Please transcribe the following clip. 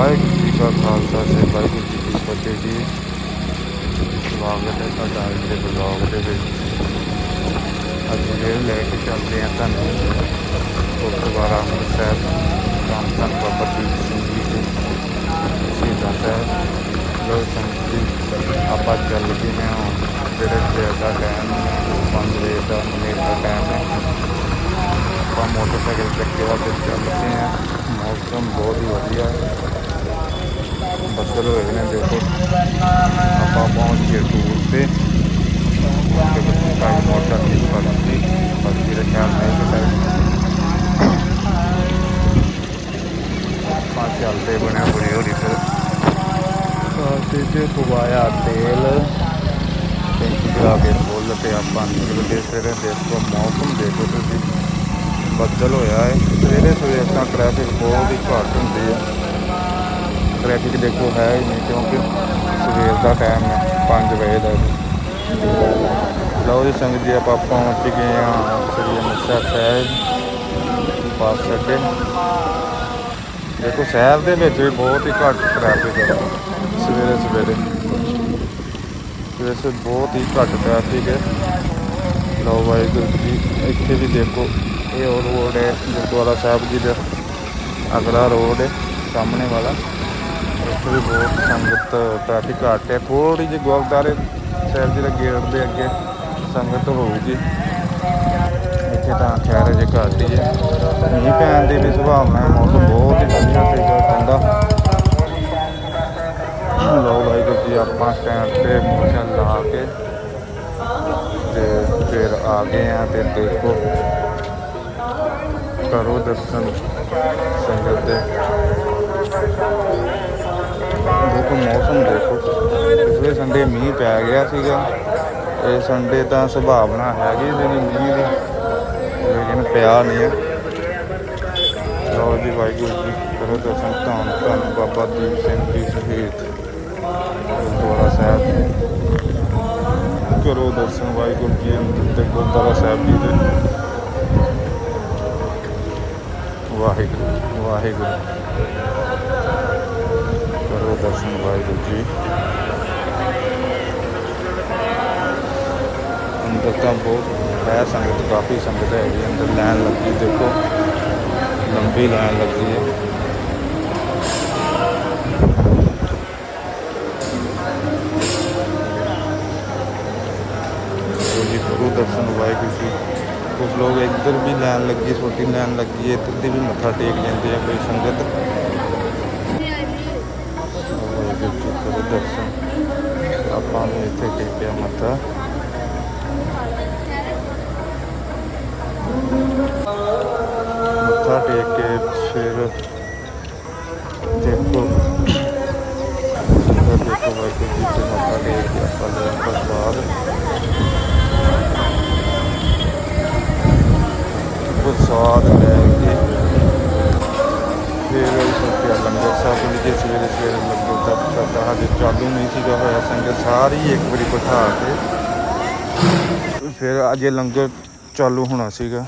ਵਾਹਿਗੁਰੂ ਜੀ ਕਾ ਖਾਲਸਾ ਤੇ ਵਾਹਿਗੁਰੂ ਜੀ ਕੀ ਫਤਿਹ ਜੀ ਸਵਾਗਤ ਹੈ ਤੁਹਾਡਾ ਅੱਜ ਦੇ ਬਲੌਗ ਦੇ ਵਿੱਚ ਅੱਜ ਇਹ ਲੈ ਕੇ ਚੱਲਦੇ ਹਾਂ ਤੁਹਾਨੂੰ ਗੁਰਦੁਆਰਾ ਅੰਮ੍ਰਿਤਸਰ ਧੰਨ ਧੰਨ ਬਾਬਾ ਦੀਪ ਸਿੰਘ ਜੀ ਦੇ ਸ਼ਹੀਦਾਂ ਸਾਹਿਬ ਲੋ ਸੰਗਤੀ ਆਪਾਂ ਚੱਲ ਗਏ ਹਾਂ ਹੁਣ ਜਿਹੜੇ ਸਵੇਰ ਦਾ ਟਾਈਮ ਪੰਜ ਵਜੇ ਦਾ ਮਿੰਟ ਦਾ ਟਾਈਮ ਹੈ ਆਪਾਂ ਮੋਟਰਸਾਈਕਲ ਚੱਕੇ ਦਾ ਤੇ ਚੱਲ ਪਏ ਹਾਂ ਮੌਸਮ ਬਹੁਤ ਹੀ ਵਧੀਆ ਹੈ ਬੱਦਲ ਹੋਏ ਨੇ, ਦੇਖੋ। ਆਪਾਂ ਪਹੁੰਚ ਗਏ ਟੂਰ ਤੇ। ਟਾਈਮ ਕਾਈ ਮੋਟਰ ਠੀਕ ਪੜਦੀ ਬਾਕੀ ਦਾ ਖਿਆਲ ਨਹੀਂ ਕਿ ਆਪਾਂ ਚੱਲਦੇ ਬਣੇ ਬੜੀ ਹੋਰੀ ਫਿਰ ਕਾਸੇ ਤੇ ਪਵਾਇਆ ਤੇਲ। ਟੈਂਕੀ ਕਰਾ ਕੇ ਫੁੱਲ ਤੇ ਆਪਾਂ ਨਿਕਲਦੇ ਸਵੇਰੇ ਦੇਖੋ, ਮੌਸਮ ਦੇਖੋ ਤੁਸੀਂ। ਬੱਦਲ ਹੋਇਆ ਹੈ। ਸਵੇਰੇ ਸਵੇਰੇ ਤਾਂ ਟ੍ਰੈਫਿਕ ਬਹੁਤ ਹੀ ਘੱਟ ਹੁੰਦੀ ਹੈ। ਟ੍ਰੈਫਿਕ ਦੇਖੋ ਹੈ ਹੀ ਨਹੀਂ ਕਿਉਂਕਿ ਸਵੇਰ ਦਾ ਟਾਈਮ ਹੈ 5 ਵਜੇ ਦਾ ਲਓ ਜੀ ਸੰਗਤ ਜੀ, ਆਪਾਂ ਪਹੁੰਚ ਗਏ ਹਾਂ। ਸ੍ਰੀ ਅੰਮ੍ਰਿਤਸਰ ਸਾਹਿਬ ਬੱਸ ਅੱਡੇ। ਦੇਖੋ ਸ਼ਹਿਰ ਦੇ ਵਿੱਚ ਵੀ ਬਹੁਤ ਹੀ ਘੱਟ ਟ੍ਰੈਫਿਕ ਹੈ। ਸਵੇਰੇ ਸਵੇਰੇ। ਵੈਸੇ ਬਹੁਤ ਹੀ ਘੱਟ ਟ੍ਰੈਫਿਕ ਹੈ। ਲਓ ਵਾਹਿਗੁਰੂ ਜੀ, ਇੱਥੇ ਵੀ ਦੇਖੋ, ਇਹ ਉਹ ਰੋਡ ਹੈ, ਗੁਰਦੁਆਰਾ ਸਾਹਿਬ ਜੀ ਦਾ। ਅਗਲਾ ਰੋਡ ਹੈ, ਸਾਹਮਣੇ ਵਾਲਾ। ਇੱਥੇ ਵੀ ਬਹੁਤ ਸੰਗਤ ਟ੍ਰੈਫਿਕ ਘੱਟ ਹੈ। ਥੋੜੀ ਜਿਹੀ ਗੁਰਦੁਆਰੇ ਸਾਹਿਬ ਜੀ ਦੇ ਗੇਟ ਦੇ ਅੱਗੇ ਸੰਗਤ ਹੋਊਗੀ। ਇੱਥੇ ਤਾਂ ਖੈਰ ਜੇ ਘੱਟ ਹੀ ਹੈ। ਮੀਂਹ ਪੈਣ ਦੀ ਵੀ ਸੰਭਾਵਨਾ ਹੈ ਮੌਸਮ ਬਹੁਤ ਹੀ ਵਧੀਆ ਸੀਗਾ, ਠੰਡਾ। ਲਓ ਵਾਹਿਗੁਰੂ ਜੀ ਆਪਾਂ ਸਟੈਂਡ ਤੇ ਮੋਸ਼ਨ ਲਾ ਕੇ ਤੇ ਫਿਰ ਆ ਗਏ ਆ ਤੇ ਦੇਖੋ। ਕਰੋ ਦਰਸ਼ਨ ਸੰਗਤ ਦੇ। ਦੇਖੋ ਮੌਸਮ ਦੇਖੋ। ਪਿਛਲੇ ਸੰਡੇ ਮੀਂਹ ਪੈ ਗਿਆ ਸੀਗਾ। ਇਹ ਸੰਡੇ ਤਾਂ ਸੁਭਾਵਨਾ ਹੈਗੀ ਸੀ ਮੀਂਹ ਦੀ, ਲੇਕਿਨ ਪਿਆ ਨਹੀਂ ਹੈ। ਲਓ ਜੀ ਵਾਹਿਗੁਰੂ ਜੀ ਕਰੋ ਦਰਸ਼ਨ ਧੰਨ ਧੰਨ ਬਾਬਾ ਦੀਪ ਸਿੰਘ ਜੀ ਸ਼ਹੀਦ ਗੁਰਦੁਆਰਾ ਸਾਹਿਬ ਕਰੋ ਦਰਸ਼ਨ ਵਾਹਿਗੁਰੂ ਜੀ ਤੇ ਗੁਰਦੁਆਰਾ ਸਾਹਿਬ ਜੀ ਦੇ। ਵਾਹਿਗੁਰੂ ਵਾਹਿਗੁਰੂ। ਦਰਸ਼ਨ ਵਾਹਿਗੁਰੂ ਜੀ। ਅੰਦਰ ਤਾਂ ਬਹੁਤ ਹੈ ਸੰਗਤ, ਕਾਫੀ ਸੰਗਤ ਹੈ। ਜੀ ਅੰਦਰ ਲਾਈਨ ਲੱਗੀ ਦੇਖੋ। ਲੰਬੀ ਲਾਈਨ ਲੱਗੀ ਹੈ। ਜੀ ਗੁਰੂ ਦਰਸ਼ਨ ਵਾਹਿਗੁਰੂ ਜੀ। ਕੁਝ ਲੋਕ ਇੱਧਰ ਵੀ ਲਾਈਨ ਲੱਗੀ, ਛੋਟੀ ਲਾਈਨ ਲੱਗੀ ਹੈ, ਇੱਧਰ ਦੀ ਵੀ ਮੱਥਾ ਟੇਕ ਜਾਂਦੇ ਆ ਕੋਈ ਸੰਗਤ। ਟੇਕਿਆ ਮੱਥਾ ਮੱਥਾ ਟੇਕ ਕੇ ਫਿਰ ਦੇਖੋ ਸੰਗਤ ਦੇਖੋ ਵਾਹਿਗੁਰੂ ਜੀ ਤੇ ਮੱਥਾ ਟੇਕ ਕੇ ਆਪਾਂ ਲੈ ਪ੍ਰਸਾਦ ਪ੍ਰਸਾਦ ਲੈ ਹੋਇਆ ਸੰਗਤ ਸਾਰੀ ਇੱਕ ਵਾਰੀ ਬਿਠਾ ਕੇ। ਫਿਰ ਅਜੇ ਲੰਗਰ ਚਾਲੂ ਹੋਣਾ ਸੀਗਾ।